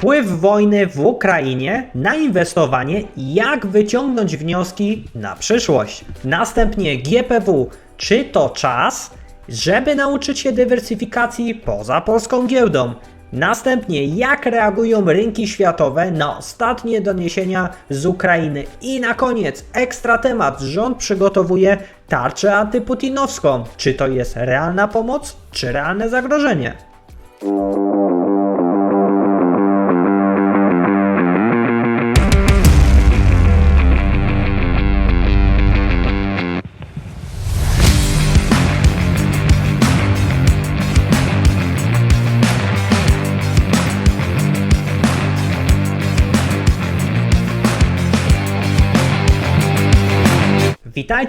wpływ wojny w Ukrainie na inwestowanie jak wyciągnąć wnioski na przyszłość. Następnie GPW, czy to czas, żeby nauczyć się dywersyfikacji poza polską giełdą? Następnie, jak reagują rynki światowe na ostatnie doniesienia z Ukrainy? I na koniec, ekstra temat. Rząd przygotowuje tarczę antyputinowską. Czy to jest realna pomoc, czy realne zagrożenie?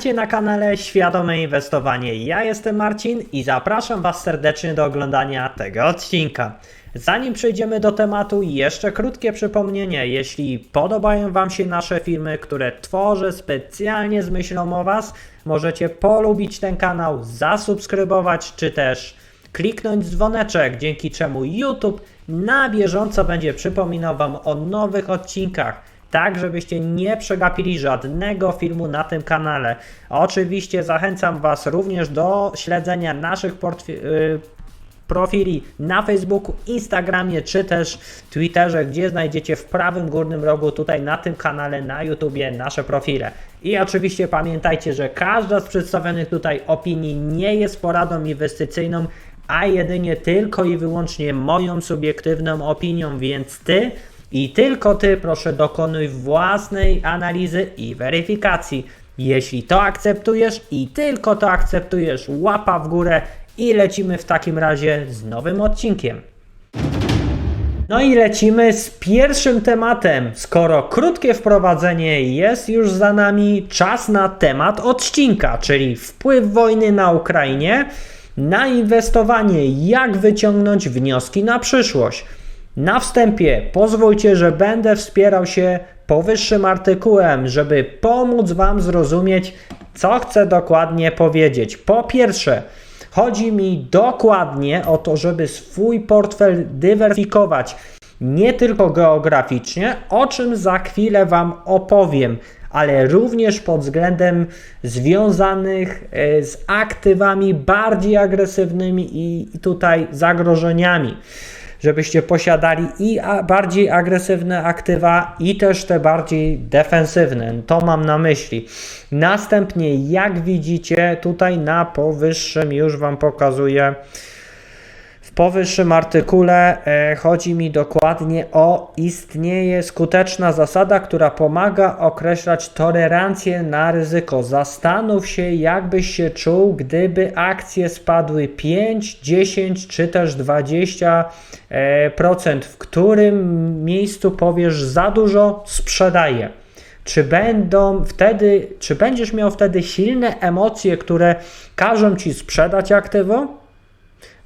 Witajcie na kanale Świadome Inwestowanie. Ja jestem Marcin i zapraszam Was serdecznie do oglądania tego odcinka. Zanim przejdziemy do tematu, jeszcze krótkie przypomnienie. Jeśli podobają Wam się nasze filmy, które tworzę specjalnie z myślą o Was, możecie polubić ten kanał, zasubskrybować czy też kliknąć dzwoneczek, dzięki czemu YouTube na bieżąco będzie przypominał Wam o nowych odcinkach tak żebyście nie przegapili żadnego filmu na tym kanale. Oczywiście zachęcam Was również do śledzenia naszych portfi- y, profili na Facebooku, Instagramie czy też Twitterze, gdzie znajdziecie w prawym górnym rogu tutaj na tym kanale na YouTubie nasze profile. I oczywiście pamiętajcie, że każda z przedstawionych tutaj opinii nie jest poradą inwestycyjną, a jedynie tylko i wyłącznie moją subiektywną opinią, więc Ty i tylko Ty proszę dokonuj własnej analizy i weryfikacji. Jeśli to akceptujesz i tylko to akceptujesz, łapa w górę i lecimy w takim razie z nowym odcinkiem. No i lecimy z pierwszym tematem. Skoro krótkie wprowadzenie jest już za nami, czas na temat odcinka, czyli wpływ wojny na Ukrainie na inwestowanie, jak wyciągnąć wnioski na przyszłość. Na wstępie pozwólcie, że będę wspierał się powyższym artykułem, żeby pomóc Wam zrozumieć, co chcę dokładnie powiedzieć. Po pierwsze, chodzi mi dokładnie o to, żeby swój portfel dywersyfikować nie tylko geograficznie, o czym za chwilę Wam opowiem, ale również pod względem związanych e, z aktywami bardziej agresywnymi i tutaj zagrożeniami żebyście posiadali i bardziej agresywne aktywa, i też te bardziej defensywne. To mam na myśli. Następnie, jak widzicie, tutaj na powyższym już Wam pokazuję w powyższym artykule e, chodzi mi dokładnie o istnieje skuteczna zasada, która pomaga określać tolerancję na ryzyko. Zastanów się, jakbyś się czuł, gdyby akcje spadły 5, 10 czy też 20%, e, w którym miejscu powiesz za dużo, sprzedaję. Czy będą wtedy, czy będziesz miał wtedy silne emocje, które każą ci sprzedać aktywo?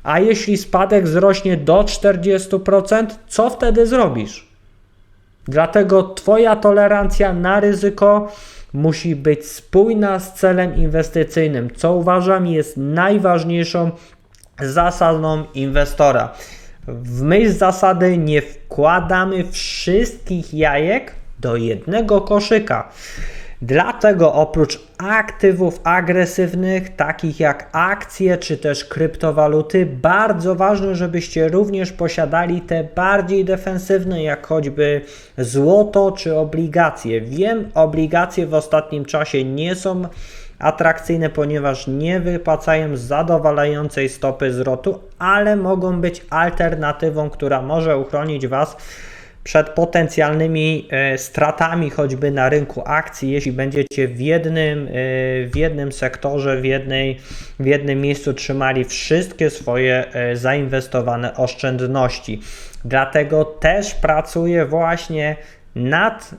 A jeśli spadek wzrośnie do 40%, co wtedy zrobisz? Dlatego Twoja tolerancja na ryzyko musi być spójna z celem inwestycyjnym, co uważam jest najważniejszą zasadą inwestora. W myśl zasady nie wkładamy wszystkich jajek do jednego koszyka. Dlatego oprócz aktywów agresywnych, takich jak akcje czy też kryptowaluty, bardzo ważne, żebyście również posiadali te bardziej defensywne, jak choćby złoto czy obligacje. Wiem, obligacje w ostatnim czasie nie są atrakcyjne, ponieważ nie wypłacają zadowalającej stopy zwrotu, ale mogą być alternatywą, która może uchronić Was przed potencjalnymi e, stratami choćby na rynku akcji, jeśli będziecie w jednym, e, w jednym sektorze, w, jednej, w jednym miejscu trzymali wszystkie swoje e, zainwestowane oszczędności. Dlatego też pracuję właśnie nad,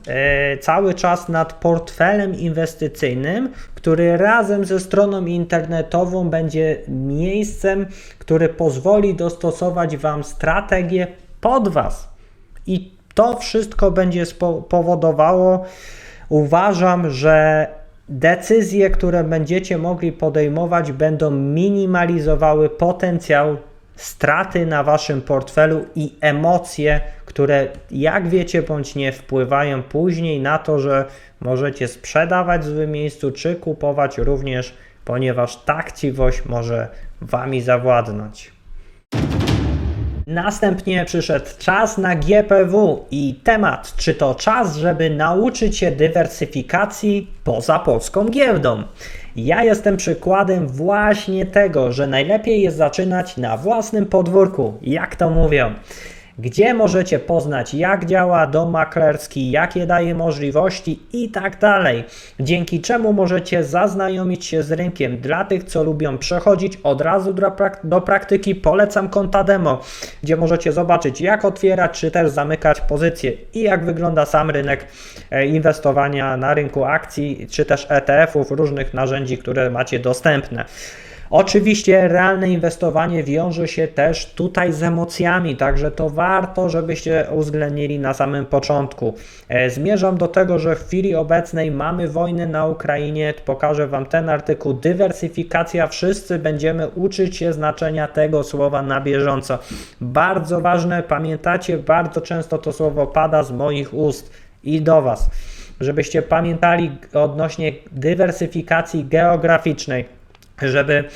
cały czas nad portfelem inwestycyjnym, który razem ze stroną internetową będzie miejscem, który pozwoli dostosować Wam strategię pod Was. I to wszystko będzie powodowało, uważam, że decyzje, które będziecie mogli podejmować, będą minimalizowały potencjał straty na waszym portfelu i emocje, które jak wiecie bądź nie wpływają później na to, że możecie sprzedawać w złym miejscu czy kupować również, ponieważ ta chciwość może wami zawładnąć. Następnie przyszedł czas na GPW i temat, czy to czas, żeby nauczyć się dywersyfikacji poza polską giełdą. Ja jestem przykładem właśnie tego, że najlepiej jest zaczynać na własnym podwórku, jak to mówią gdzie możecie poznać, jak działa dom maklerski, jakie daje możliwości i tak dalej. Dzięki czemu możecie zaznajomić się z rynkiem. Dla tych, co lubią przechodzić od razu do, prak do praktyki, polecam konta demo, gdzie możecie zobaczyć, jak otwierać czy też zamykać pozycje i jak wygląda sam rynek e, inwestowania na rynku akcji, czy też ETF-ów, różnych narzędzi, które macie dostępne. Oczywiście realne inwestowanie wiąże się też tutaj z emocjami, także to warto, żebyście uwzględnili na samym początku. E, zmierzam do tego, że w chwili obecnej mamy wojnę na Ukrainie. Pokażę Wam ten artykuł. Dywersyfikacja. Wszyscy będziemy uczyć się znaczenia tego słowa na bieżąco. Bardzo ważne, pamiętacie, bardzo często to słowo pada z moich ust i do Was, żebyście pamiętali odnośnie dywersyfikacji geograficznej żeby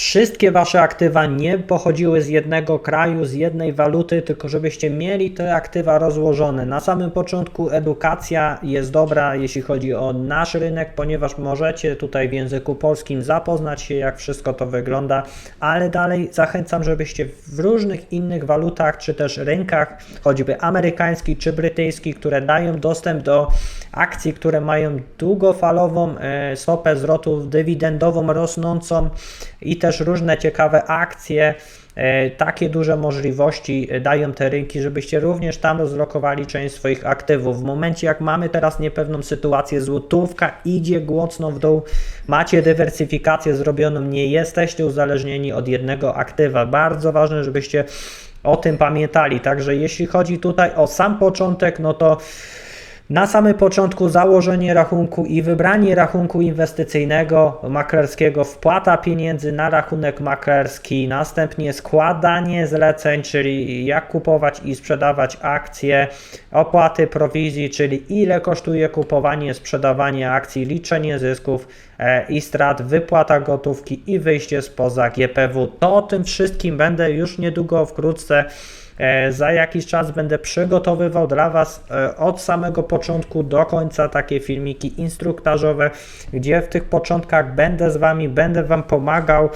wszystkie wasze aktywa nie pochodziły z jednego kraju, z jednej waluty, tylko żebyście mieli te aktywa rozłożone. Na samym początku edukacja jest dobra, jeśli chodzi o nasz rynek, ponieważ możecie tutaj w języku polskim zapoznać się, jak wszystko to wygląda, ale dalej zachęcam, żebyście w różnych innych walutach, czy też rynkach, choćby amerykański czy brytyjski, które dają dostęp do akcji, które mają długofalową e, stopę zwrotu dywidendową rosnącą i też różne ciekawe akcje. E, takie duże możliwości dają te rynki, żebyście również tam rozlokowali część swoich aktywów. W momencie, jak mamy teraz niepewną sytuację, złotówka idzie głocno w dół, macie dywersyfikację zrobioną, nie jesteście uzależnieni od jednego aktywa. Bardzo ważne, żebyście o tym pamiętali. Także jeśli chodzi tutaj o sam początek, no to na samym początku założenie rachunku i wybranie rachunku inwestycyjnego maklerskiego, wpłata pieniędzy na rachunek maklerski, następnie składanie zleceń, czyli jak kupować i sprzedawać akcje, opłaty prowizji, czyli ile kosztuje kupowanie, sprzedawanie akcji, liczenie zysków e, i strat, wypłata gotówki i wyjście spoza GPW. To o tym wszystkim będę już niedługo, wkrótce za jakiś czas będę przygotowywał dla Was e, od samego początku do końca takie filmiki instruktażowe, gdzie w tych początkach będę z Wami, będę Wam pomagał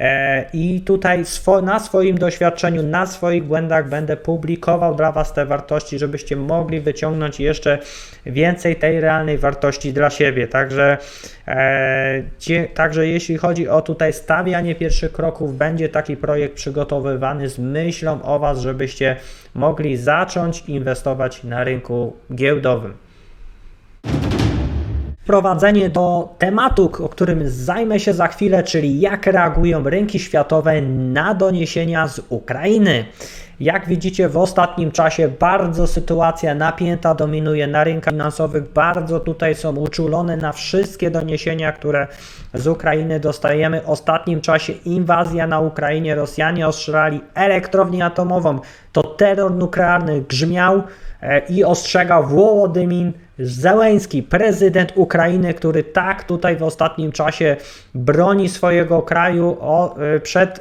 e, i tutaj na swoim doświadczeniu, na swoich błędach będę publikował dla Was te wartości, żebyście mogli wyciągnąć jeszcze więcej tej realnej wartości dla siebie. Także, także jeśli chodzi o tutaj stawianie pierwszych kroków, będzie taki projekt przygotowywany z myślą o Was, żebyście żebyście mogli zacząć inwestować na rynku giełdowym. Wprowadzenie do tematu, o którym zajmę się za chwilę, czyli jak reagują rynki światowe na doniesienia z Ukrainy. Jak widzicie, w ostatnim czasie bardzo sytuacja napięta dominuje na rynkach finansowych. Bardzo tutaj są uczulone na wszystkie doniesienia, które z Ukrainy dostajemy. W ostatnim czasie inwazja na Ukrainie, Rosjanie ostrzelali elektrownię atomową. To terror nuklearny grzmiał e, i ostrzegał Wołodymin Zełęński, prezydent Ukrainy, który tak tutaj w ostatnim czasie broni swojego kraju e, przed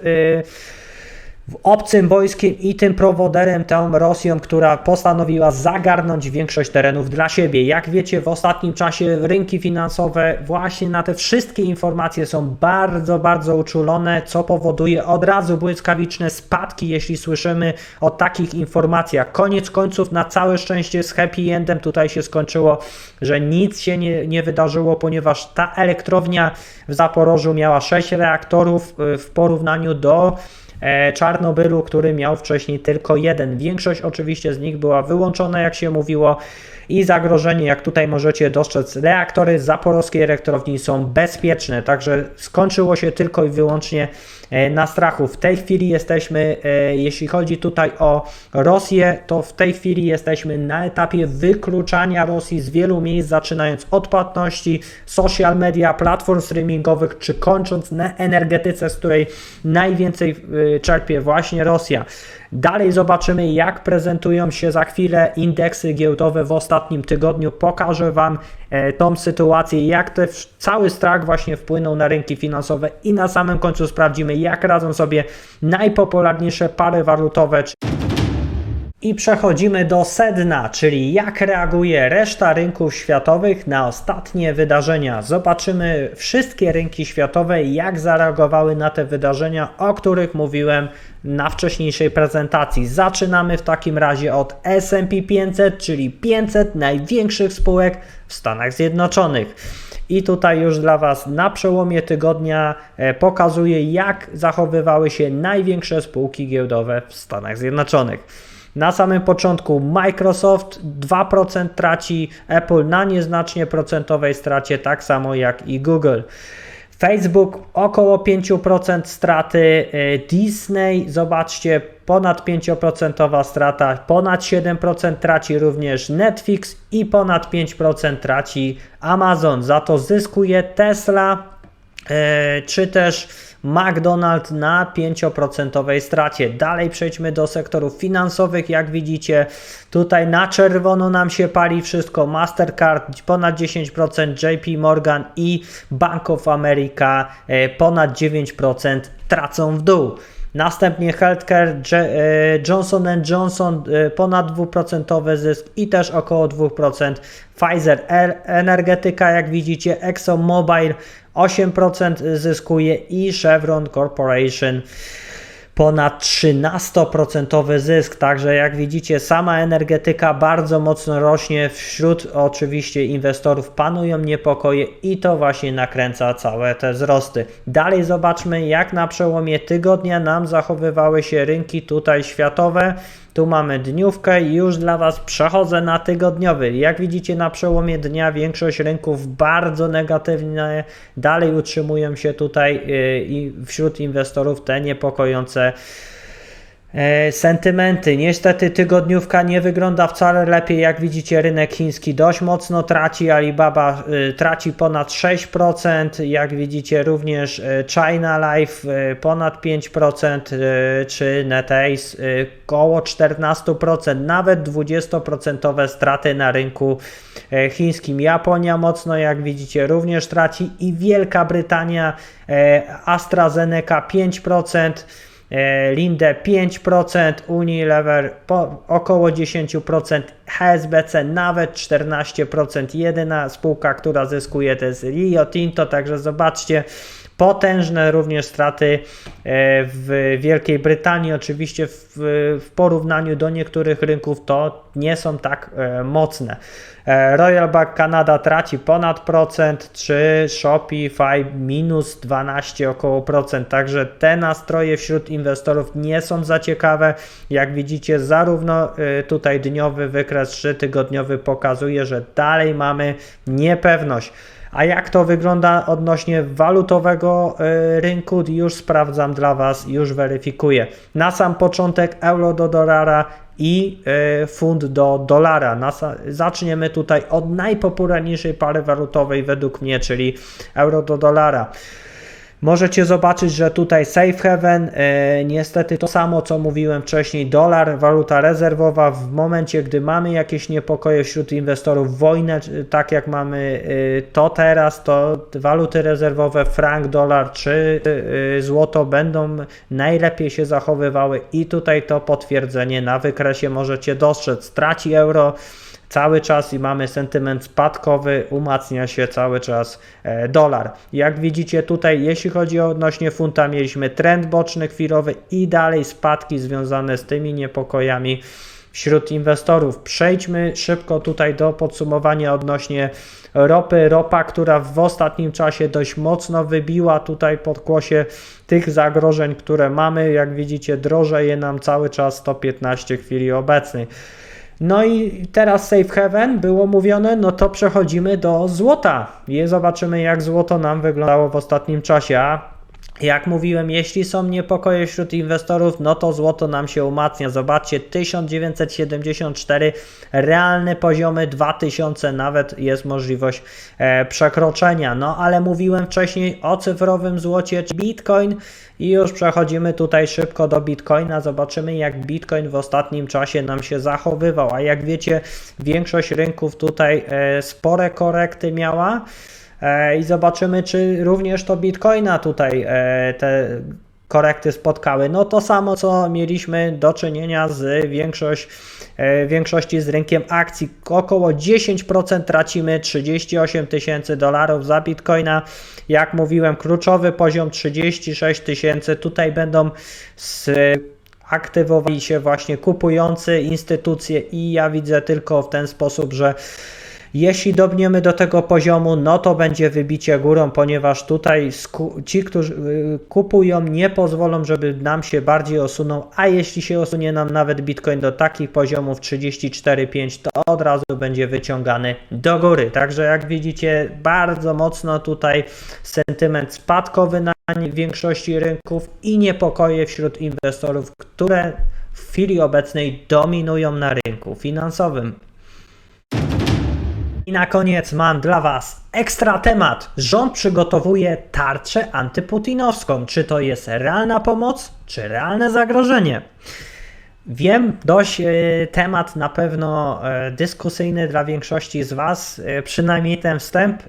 e, obcym wojskiem i tym prowoderem, tą Rosją, która postanowiła zagarnąć większość terenów dla siebie. Jak wiecie, w ostatnim czasie rynki finansowe właśnie na te wszystkie informacje są bardzo, bardzo uczulone, co powoduje od razu błyskawiczne spadki, jeśli słyszymy o takich informacjach. Koniec końców, na całe szczęście z happy endem tutaj się skończyło, że nic się nie, nie wydarzyło, ponieważ ta elektrownia w Zaporożu miała 6 reaktorów y, w porównaniu do Czarnobylu, który miał wcześniej tylko jeden. Większość oczywiście z nich była wyłączona, jak się mówiło, i zagrożenie, jak tutaj możecie dostrzec, reaktory zaporowskiej elektrowni są bezpieczne, także skończyło się tylko i wyłącznie e, na strachu. W tej chwili jesteśmy, e, jeśli chodzi tutaj o Rosję, to w tej chwili jesteśmy na etapie wykluczania Rosji z wielu miejsc, zaczynając od płatności, social media, platform streamingowych, czy kończąc na energetyce, z której najwięcej y, czerpie właśnie Rosja. Dalej zobaczymy, jak prezentują się za chwilę indeksy giełdowe w ostatnim tygodniu. Pokażę Wam e, tą sytuację, jak ten cały strach właśnie wpłynął na rynki finansowe i na samym końcu sprawdzimy, jak radzą sobie najpopularniejsze pary walutowe. I przechodzimy do sedna, czyli jak reaguje reszta rynków światowych na ostatnie wydarzenia. Zobaczymy wszystkie rynki światowe, jak zareagowały na te wydarzenia, o których mówiłem na wcześniejszej prezentacji. Zaczynamy w takim razie od SP 500, czyli 500 największych spółek w Stanach Zjednoczonych. I tutaj już dla Was na przełomie tygodnia e, pokazuję, jak zachowywały się największe spółki giełdowe w Stanach Zjednoczonych. Na samym początku Microsoft 2% traci, Apple na nieznacznie procentowej stracie, tak samo jak i Google. Facebook około 5% straty, e, Disney, zobaczcie, ponad 5% strata, ponad 7% traci również Netflix i ponad 5% traci Amazon. Za to zyskuje Tesla, e, czy też McDonald's na 5% stracie. Dalej przejdźmy do sektorów finansowych. Jak widzicie, tutaj na czerwono nam się pali wszystko. Mastercard ponad 10%, JP Morgan i Bank of America e, ponad 9% tracą w dół. Następnie healthcare e, Johnson Johnson e, ponad 2% zysk i też około 2%. Pfizer energetyka, jak widzicie, ExxonMobil 8% zyskuje i Chevron Corporation ponad 13% zysk. Także jak widzicie, sama energetyka bardzo mocno rośnie. Wśród oczywiście inwestorów panują niepokoje i to właśnie nakręca całe te wzrosty. Dalej zobaczmy, jak na przełomie tygodnia nam zachowywały się rynki tutaj światowe. Tu mamy dniówkę i już dla Was przechodzę na tygodniowy. Jak widzicie na przełomie dnia większość rynków bardzo negatywnie dalej utrzymują się tutaj y, i wśród inwestorów te niepokojące E, sentymenty. Niestety tygodniówka nie wygląda wcale lepiej. Jak widzicie, rynek chiński dość mocno traci. Alibaba y, traci ponad 6%. Jak widzicie, również y, China Life y, ponad 5%, czy NetAce około 14%, nawet 20% straty na rynku chińskim. Japonia mocno, jak widzicie, również traci i Wielka Brytania, AstraZeneca 5%. E, Linde 5%, Unilever po około 10%, HSBC nawet 14%. Jedyna spółka, która zyskuje to jest Rio Tinto, także zobaczcie, potężne również straty e, w Wielkiej Brytanii. Oczywiście w, w, porównaniu do niektórych rynków to nie są tak e, mocne. E, Royal Bank Canada traci ponad procent, czy Shopify minus 12 około procent. Także te nastroje wśród inwestorów nie są za ciekawe. Jak widzicie, zarówno tutaj dniowy wykres, czy tygodniowy pokazuje, że dalej mamy niepewność. A jak to wygląda odnośnie walutowego e, rynku, już sprawdzam dla Was, już weryfikuję. Na sam początek euro do dolara i e, funt do dolara. Zaczniemy tutaj od najpopularniejszej pary walutowej według mnie, czyli euro do dolara. Możecie zobaczyć, że tutaj Safe Haven, e, niestety to samo co mówiłem wcześniej, dolar, waluta rezerwowa w momencie, gdy mamy jakieś niepokoje wśród inwestorów, wojnę, tak jak mamy e, to teraz, to waluty rezerwowe, frank, dolar czy e, złoto będą najlepiej się zachowywały i tutaj to potwierdzenie na wykresie możecie dostrzec. Traci euro, cały czas i mamy sentyment spadkowy, umacnia się cały czas e, dolar. Jak widzicie tutaj, jeśli chodzi o odnośnie funta, mieliśmy trend boczny chwilowy i dalej spadki związane z tymi niepokojami wśród inwestorów. Przejdźmy szybko tutaj do podsumowania odnośnie ropy. Ropa, która w ostatnim czasie dość mocno wybiła tutaj podkłosie tych zagrożeń, które mamy. Jak widzicie, drożeje nam cały czas 115 w chwili obecnej. No i teraz Safe Haven było mówione, no to przechodzimy do złota i zobaczymy jak złoto nam wyglądało w ostatnim czasie. A Jak mówiłem, jeśli są niepokoje wśród inwestorów, no to złoto nam się umacnia. Zobaczcie, 1974, realne poziomy 2000, nawet jest możliwość e, przekroczenia. No ale mówiłem wcześniej o cyfrowym złocie, Bitcoin i już przechodzimy tutaj szybko do Bitcoina. Zobaczymy, jak Bitcoin w ostatnim czasie nam się zachowywał. A jak wiecie, większość rynków tutaj e, spore korekty miała. E, I zobaczymy, czy również to Bitcoina tutaj e, te korekty spotkały. No to samo, co mieliśmy do czynienia z większość, e, większości z rynkiem akcji. Około 10% tracimy, 38 tysięcy dolarów za Bitcoina. Jak mówiłem, kluczowy poziom 36 tysięcy. Tutaj będą z aktywowali się właśnie kupujący instytucje i ja widzę tylko w ten sposób, że jeśli dobniemy do tego poziomu, no to będzie wybicie górą, ponieważ tutaj ci, którzy y, kupują, nie pozwolą, żeby nam się bardziej osunął, a jeśli się osunie nam nawet Bitcoin do takich poziomów 34,5, to od razu będzie wyciągany do góry. Także jak widzicie, bardzo mocno tutaj sentyment spadkowy na większości rynków i niepokoje wśród inwestorów, które w chwili obecnej dominują na rynku finansowym. I na koniec mam dla Was ekstra temat. Rząd przygotowuje tarczę antyputinowską. Czy to jest realna pomoc, czy realne zagrożenie? Wiem, dość e, temat na pewno e, dyskusyjny dla większości z Was, e, przynajmniej ten wstęp.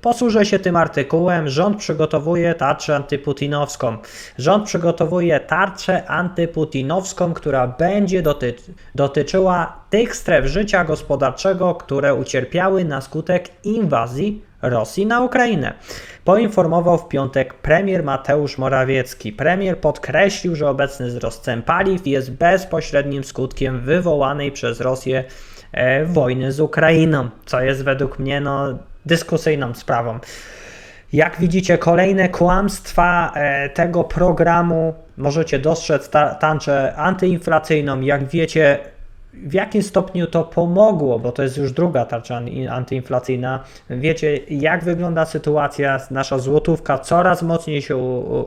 Posłużę się tym artykułem. Rząd przygotowuje tarczę antyputinowską. Rząd przygotowuje tarczę antyputinowską, która będzie doty dotyczyła tych stref życia gospodarczego, które ucierpiały na skutek inwazji Rosji na Ukrainę. Poinformował w piątek premier Mateusz Morawiecki. Premier podkreślił, że obecny wzrost cen paliw jest bezpośrednim skutkiem wywołanej przez Rosję e, wojny z Ukrainą, co jest według mnie no, dyskusyjną sprawą. Jak widzicie, kolejne kłamstwa e, tego programu możecie dostrzec tanczę antyinflacyjną. Jak wiecie, w jakim stopniu to pomogło, bo to jest już druga tarcza antyinflacyjna. Wiecie, jak wygląda sytuacja, nasza złotówka coraz mocniej się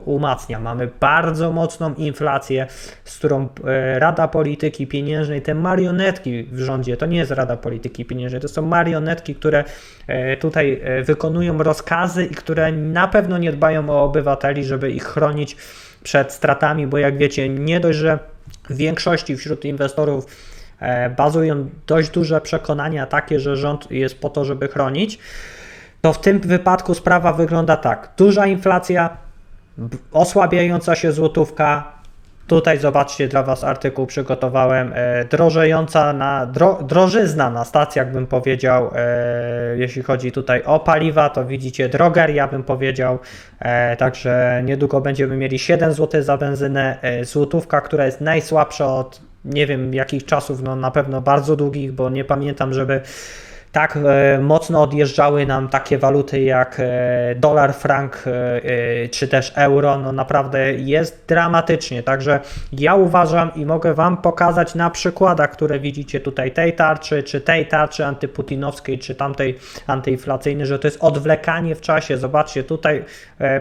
umacnia. Mamy bardzo mocną inflację, z którą e, Rada Polityki Pieniężnej, te marionetki w rządzie, to nie jest Rada Polityki Pieniężnej, to są marionetki, które e, tutaj e, wykonują rozkazy i które na pewno nie dbają o obywateli, żeby ich chronić przed stratami, bo jak wiecie, nie dość, że w większości wśród inwestorów bazują dość duże przekonania takie, że rząd jest po to, żeby chronić, to w tym wypadku sprawa wygląda tak. Duża inflacja, osłabiająca się złotówka. Tutaj zobaczcie dla Was artykuł przygotowałem. E, drożejąca na dro, drożyzna na stacjach, bym powiedział. E, jeśli chodzi tutaj o paliwa, to widzicie drogeria, bym powiedział. E, także niedługo będziemy mieli 7 zł za benzynę. E, złotówka, która jest najsłabsza od nie wiem jakich czasów, no na pewno bardzo długich, bo nie pamiętam, żeby tak e, mocno odjeżdżały nam takie waluty jak e, dolar, frank e, czy też euro, no naprawdę jest dramatycznie. Także ja uważam i mogę Wam pokazać na przykładach, które widzicie tutaj tej tarczy, czy tej tarczy antyputinowskiej, czy tamtej antyinflacyjnej, że to jest odwlekanie w czasie. Zobaczcie, tutaj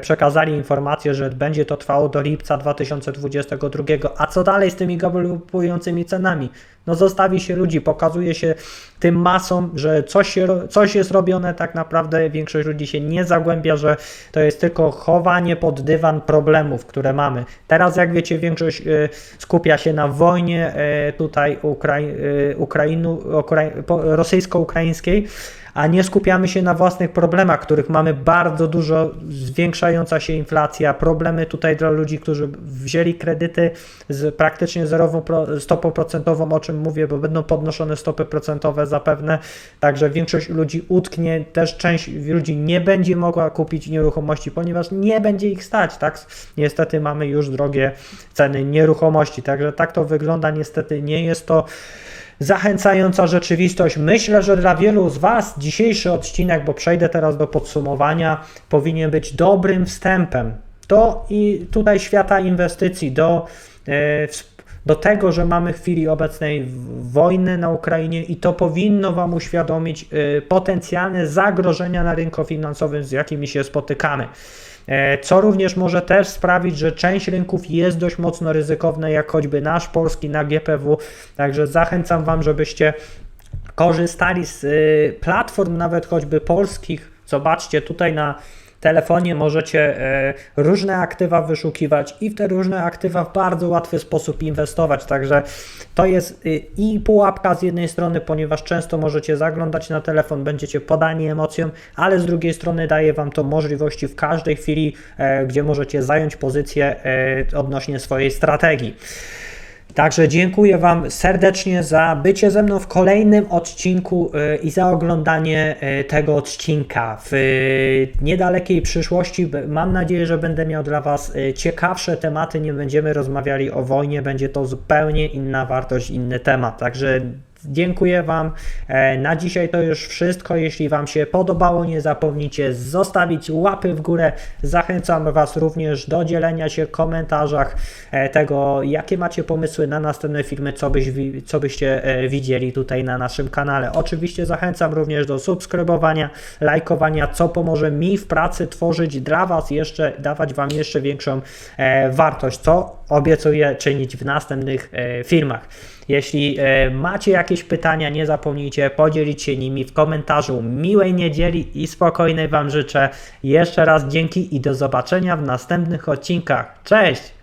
przekazali informację, że będzie to trwało do lipca 2022, a co dalej z tymi galopującymi cenami? No zostawi się ludzi, pokazuje się tym masom, że coś, się, coś jest robione, tak naprawdę większość ludzi się nie zagłębia, że to jest tylko chowanie pod dywan problemów, które mamy. Teraz, jak wiecie, większość y, skupia się na wojnie y, tutaj y, Ukrainu, rosyjsko-ukraińskiej, a nie skupiamy się na własnych problemach, których mamy bardzo dużo, zwiększająca się inflacja, problemy tutaj dla ludzi, którzy wzięli kredyty z praktycznie zerową stopą procentową, o czym mówię, bo będą podnoszone stopy procentowe zapewne, także większość ludzi utknie, też część ludzi nie będzie mogła kupić nieruchomości, ponieważ nie będzie ich stać, tak? Niestety mamy już drogie ceny nieruchomości, także tak to wygląda, niestety nie jest to zachęcająca rzeczywistość. Myślę, że dla wielu z Was dzisiejszy odcinek, bo przejdę teraz do podsumowania, powinien być dobrym wstępem do i tutaj świata inwestycji, do, e, do tego, że mamy w chwili obecnej wojnę na Ukrainie i to powinno Wam uświadomić e, potencjalne zagrożenia na rynku finansowym, z jakimi się spotykamy. E, co również może też sprawić, że część rynków jest dość mocno ryzykowna, jak choćby nasz polski na GPW. Także zachęcam Wam, żebyście korzystali z y, platform, nawet choćby polskich. Zobaczcie tutaj na telefonie możecie e, różne aktywa wyszukiwać i w te różne aktywa w bardzo łatwy sposób inwestować. Także to jest y, i pułapka z jednej strony, ponieważ często możecie zaglądać na telefon, będziecie podani emocjom, ale z drugiej strony daje Wam to możliwości w każdej chwili, e, gdzie możecie zająć pozycję e, odnośnie swojej strategii. Także dziękuję Wam serdecznie za bycie ze mną w kolejnym odcinku y, i za oglądanie y, tego odcinka. W y, niedalekiej przyszłości mam nadzieję, że będę miał dla Was ciekawsze tematy. Nie będziemy rozmawiali o wojnie, będzie to zupełnie inna wartość, inny temat. Także Dziękuję Wam. E, Na dzisiaj to już wszystko. Jeśli Wam się podobało, nie zapomnijcie zostawić łapy w górę. Zachęcam Was również do dzielenia się w komentarzach e, tego, jakie macie pomysły na następne filmy, co, byś, co byście e, widzieli tutaj na naszym kanale. Oczywiście zachęcam również do subskrybowania, lajkowania, co pomoże mi w pracy tworzyć dla Was jeszcze, dawać Wam jeszcze większą wartość, co obiecuję czynić w następnych filmach. Jeśli e, macie jakieś pytania, nie zapomnijcie podzielić się nimi w komentarzu. Miłej niedzieli i spokojnej Wam życzę. Jeszcze raz dzięki i do zobaczenia w następnych odcinkach. Cześć!